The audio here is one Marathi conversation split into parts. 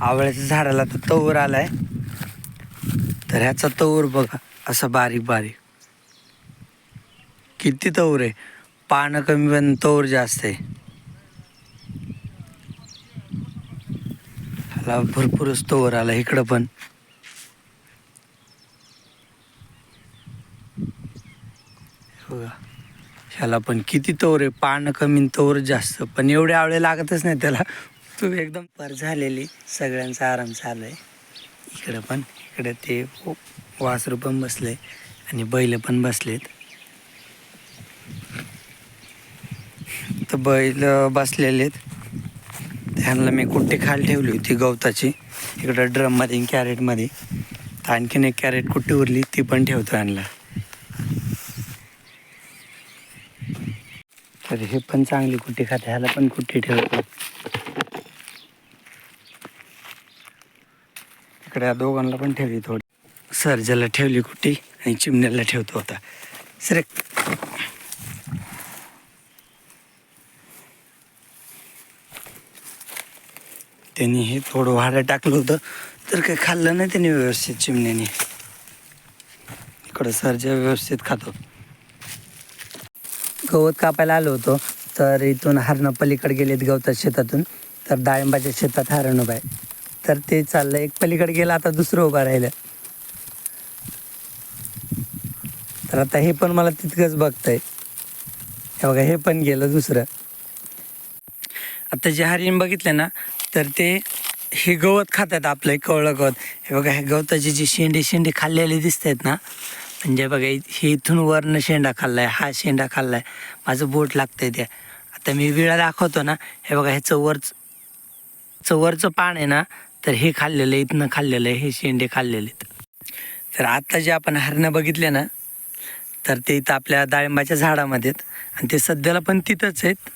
आवळ्याच्या झाडाला तर तवर आलाय. तर ह्याचा तवर बघा असं बारीक बारीक. किती तवर आहे? पानं कमी पण तवर जास्त आहे. ह्याला भरपूरच तवर आला इकडं पण. बघा ह्याला पण किती तवर आहे? पानं कमी तवर जास्त. पण एवढे आवळे लागतच नाही त्याला. तू एकदम पर झालेली सगळ्यांचा आराम चालू आहे इकडं पण इकडं ते वासरू पण बसले आणि बैल पण बसलेत. तर बैल बसलेले आहेत त्यांना मी कुट्टी खाली ठेवली होती गवताची. इकडं ड्रममध्ये कॅरेटमध्ये तर आणखीन एक कॅरेट कुट्टी उरली ती पण ठेवतो आणला तर हे पण चांगली कुट्टी खाते ह्याला पण कुट्टी ठेवतो. इकडे या दोघांना पण ठेवली थोडी. सर्जाला ठेवली कुठे? आणि चिमण्याला ठेवतो आता. सर त्यांनी हे थोडं वाडं टाकलं होतं तर काही खाल्लं नाही त्यांनी व्यवस्थित चिमण्याने. इकडं सर्जा व्यवस्थित खातो. गवत कापायला आलो होतो तर इथून हरणं पलीकडे गेलेत गवतात शेतातून तर डाळिंबाच्या शेतात हरण उभा आहे तर ते चाललं. एक पलीकडे गेलं आता दुसरं उभं राहिलं. तर आता हे पण मला तितकंच बघतंय. हे बघा हे पण गेलं दुसरं. आता जे हरिण बघितलं ना तर ते हे गवत खातात आपलं कवळं गवत. हे बघा हे गवताची जी शेंडे शेंडे खाल्लेले दिसत आहेत ना म्हणजे बघा हे इथून वरनं शेंडा खाल्लाय हा शेंडा खाल्लाय. माझं बोट लागतंय ते आता मी विळा दाखवतो ना हे बघा ह्याचं वरच चं वरचं पान आहे ना तर हे खाल्लेलं आहे इथनं खाल्लेलं आहे हे शेंडे खाल्लेले आहेत. तर आत्ता जे आपण हरणं बघितले ना तर ते इथं आपल्या डाळिंबाच्या झाडामध्ये आहेत. आणि ते सध्याला पण तिथंच आहेत.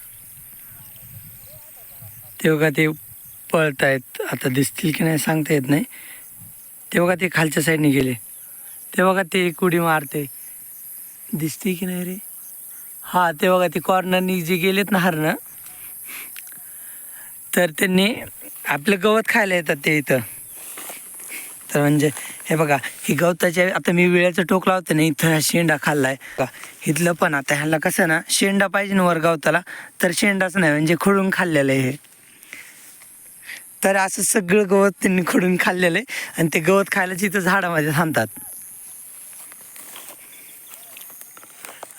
ते बघा ते पळत आहेत आता दिसतील की नाही सांगता येत नाही. ते बघा ते खालच्या साईडने गेले. ते बघा ते एक उडी मारते. दिसते की नाही रे? हां ते बघा ते कॉर्नरनी जे गेलेत ना हरणं तर त्यांनी आपलं गवत खायला येतात ते इथं. तर म्हणजे हे बघा ही गवताच्या आता मी विळ्याचं टोक लावतो ना इथं हा शेंडा खाल्लाय. बघा इथलं पण आता ह्याला कसं ना शेंडा पाहिजे ना वर गवताला तर शेंडाच नाही म्हणजे खोडून खाल्लेलं आहे हे. तर असं सगळं गवत त्यांनी खोडून खाल्लेलं आहे आणि ते गवत खायला तिथं झाडामध्ये थांबतात.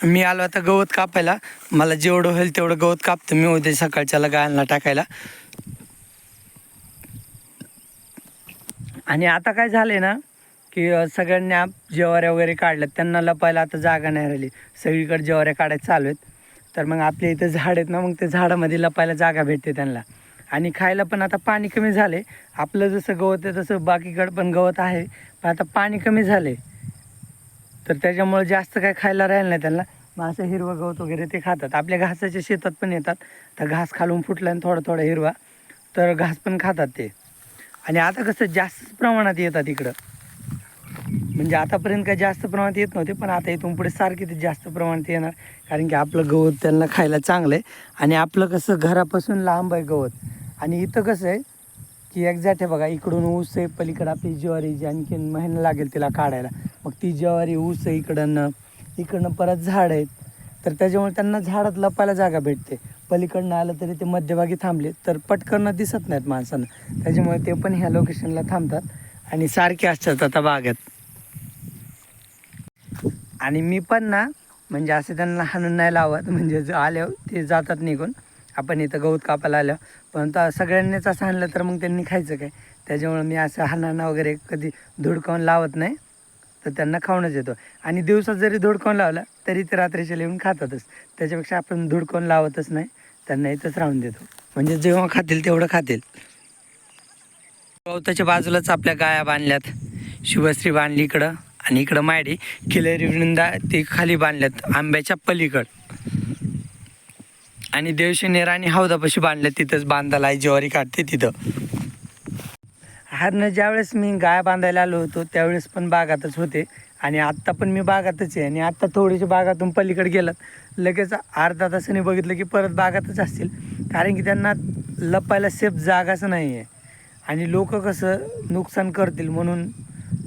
मी आलो आता गवत कापायला. मला जेवढं होईल तेवढं गवत कापतो मी उद्या सकाळच्याला गायांना टाकायला. आणि आता काय झालंय ना की सगळ्यांनी आप जेवाऱ्या वगैरे काढल्यात. त्यांना लपायला आता जागा नाही राहिली. सगळीकडे जेवाऱ्या काढायला चालू आहेत. तर मग आपल्या इथं झाड आहेत ना मग ते झाडामध्ये लपायला जागा भेटते त्यांना. आणि खायला पण आता पाणी कमी झाले आपलं जसं गवत आहे तसं बाकीकडं पण गवत आहे. पण आता पाणी कमी झाले तर त्याच्यामुळे जास्त काय खायला राहिलं नाही त्यांना. मग असं हिरवं गवत वगैरे ते खातात. आपल्या घासाच्या शेतात पण येतात. तर घास खालून फुटला आणि थोडा थोडा हिरवा. तर घास पण खातात ते. आणि आता कसं जास्त प्रमाणात येतात इकडं. म्हणजे आतापर्यंत काय जास्त प्रमाणात येत नव्हते पण आता इथून पुढे सारखे ते जास्त प्रमाणात येणार. कारण की आपलं गवत त्यांना खायला चांगलं आहे आणि आपलं कसं घरापासून लांब आहे गवत. आणि इथं कसं आहे की एक्झॅक्ट आहे बघा इकडून ऊस आहे पलीकडं आपली ज्वारी जी आणखीन महिना लागेल तिला काढायला. मग ती ज्वारी ऊस आहे इकडनं. इकडनं परत झाड आहेत. तर त्याच्यामुळे त्यांना झाडात लपायला जागा भेटते. पलीकडनं आलं तरी ते मध्यभागी थांबले तर पटकन दिसत नाहीत माणसांना. त्याच्यामुळे ते पण ह्या लोकेशनला थांबतात आणि सारखे असतात आता बागेत. आणि मी पण ना म्हणजे असं त्यांना हाणून नाही लावत म्हणजे आल्यावर ते जातात निघून. आपण इथं गवत कापायला आलं पण आता सगळ्यांनीच असं आणलं तर मग त्यांनी खायचं काय? त्याच्यामुळे मी असं हाणाना वगैरे कधी धुडकावून लावत नाही. तर त्यांना खाऊनच येतो. आणि दिवसात जरी धुडकावून लावला तरी ते रात्रीच्या येऊन खातातच. त्याच्यापेक्षा आपण धुडकावून लावतच नाही त्यांना इथंच राहून देतो. म्हणजे जेव्हा खातील तेवढं खातील. गवताच्या बाजूलाच आपल्या गाया बांधल्यात. शुभश्री बांधली इकडं आणि इकडं मायडी. किलेरी वृंदा ते खाली बांधल्यात आंब्याच्या पलीकड. आणि देवशनी राणी हौदापाशी बांधल्यात तिथंच बांधायला आई ज्वारी काढते तिथं. हरणं ज्यावेळेस मी गाय बांधायला आलो होतो त्यावेळेस पण बागातच होते. आणि आत्ता पण मी बागातच आहे. आणि आत्ता थोडीशी बागातून पलीकडे गेलं लगेच अर्धा तासाने बघितलं की परत बागातच असतील. कारण की त्यांना लपायला सेफ जागाच नाही आहे आणि लोक कसं नुकसान करतील म्हणून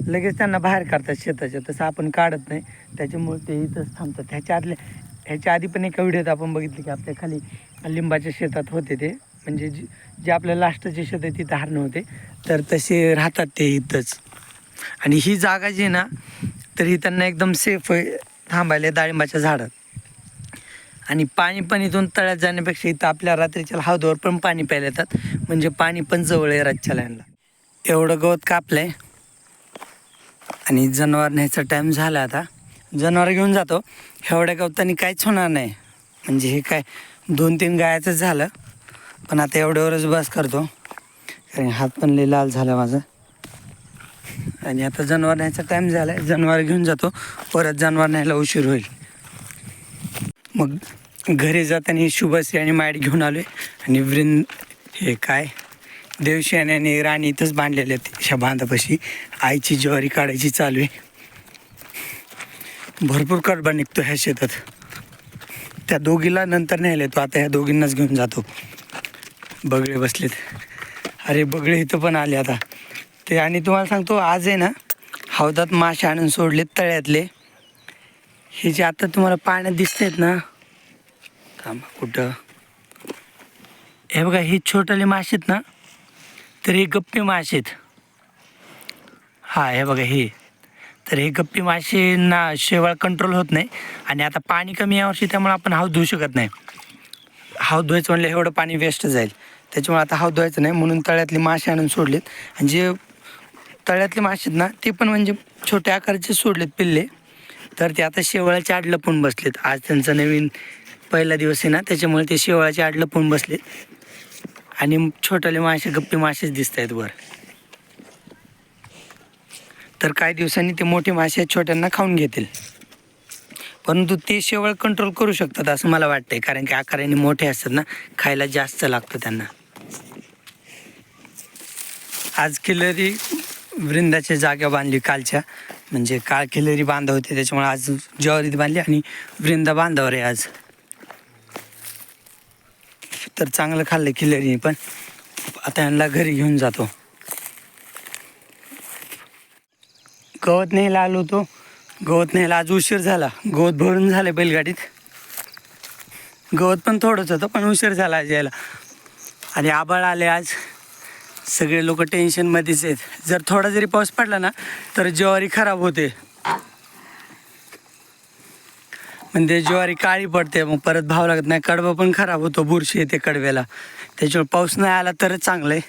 लगेच त्यांना बाहेर काढतात शेताच्या. तसं आपण काढत नाही. त्याच्यामुळे ते इथंच थांबतात. ह्याच्या आदल्या ह्याच्या आधी पण एका व्हिडिओत आपण बघितलं की आपल्या खाली लिंबाच्या शेतात होते ते. म्हणजे जे जे आपल्या लास्टचे शेत आहे तिथं हरणं होते तर तसे राहतात ते इथंच. आणि ही जागा जी आहे ना तर ही त्यांना एकदम सेफ आहे. थांबायला डाळिंबाच्या झाडात. आणि पाणी पण इथून तळ्यात जाण्यापेक्षा इथं आपल्या रात्रीच्या हौदावर पण पाणी प्यायला येतात. म्हणजे पाणी पण जवळ आहे रातच्या लाईनला. एवढं गवत कापलं आहे आणि जनावर न्यायचा टाईम झाला आता. जनावर घेऊन जातो. एवढ्या गवतानी काहीच होणार नाही. म्हणजे हे काय दोन तीन गायाचंच झालं. पण आता एवढ्यावरच बस करतो. कारण हात पण लई लाल झाला माझा. आणि आता जनावर न्यायचा टाईम झाला आहे जनावर घेऊन जातो. परत जनावर न्यायला उशीर होईल. मग घरी जाताना शुभश्री आणि माईट घेऊन आलो आहे आणि वृंद हे काय? देवशेने आणि राणी इथंच बांधलेले आहेत. अशा बांधापाशी आईची ज्वारी काढायची चालू आहे. भरपूर कडबा निघतो ह्या शेतात. त्या दोघीला नंतर न्यायला येतो. आता ह्या दोघींनाच घेऊन जातो. बगळे बसलेत. अरे बगळे इथं पण आले आता. ते आणि तुम्हाला सांगतो आज आहे ना हौदात मासे आणून सोडलेत तळ्यातले. हे जे आता तुम्हाला पाण्यात दिसतेत ना थांबा कुठं? हे बघा हे छोटले मासे आहेत ना तर हे गप्पी मासे आहेत. हा हे बघा हे. तर हे गप्पी मासेंना शेवाळ कंट्रोल होत नाही आणि आता पाणी कमी यावर्षी त्यामुळे आपण हाव धुवू शकत नाही. हाव धुवायचं म्हणलं एवढं पाणी वेस्ट जाईल. त्याच्यामुळे आता हाव धुवायचं नाही म्हणून तळ्यातले मासे आणून सोडलेत. आणि जे तळ्यातले मासे आहेत ना ते पण म्हणजे छोट्या आकाराचे सोडलेत पिल्ले. तर ते आता शेवाळाच्या आड लपून बसलेत. आज त्यांचा नवीन पहिला दिवस आहे ना त्याच्यामुळे ते शेवाळाच्या आड लपून बसलेत. आणि छोटाले मासे गप्पी मासेच दिसत आहेत वर. तर काही दिवसांनी ते मोठे मासे छोट्यांना खाऊन घेतील. परंतु ते शेवळ कंट्रोल करू शकतात असं मला वाटतंय कारण की आकाराने मोठे असतात ना खायला जास्त लागतं त्यांना. आज किलरी वृंदाच्या जाग्या बांधली कालच्या. म्हणजे काल किलरी बांधा होते त्याच्यामुळे आज ज्वारीत बांधली आणि वृंदा बांधावर आहे आज. तर चांगलं खाल्लं किलरीने पण आता यांना घरी घेऊन जातो. गवत न्यायला आलो होतो. गवत न्यायला आज उशीर झाला. गवत भरून झालं बैलगाडीत. गवत पण थोडंच होतं पण उशीर झाला आज यायला. आणि आबाळ आले आज. सगळे लोक टेन्शनमध्येच आहेत. जर थोडा जरी पाऊस पडला ना तर ज्वारी खराब होते. म्हणजे ज्वारी काळी पडते मग परत भाव लागत नाही. कडवा पण खराब होतो बुरशी येते कडव्याला. त्याच्यामुळे पाऊस नाही आला तरच चांगलं आहे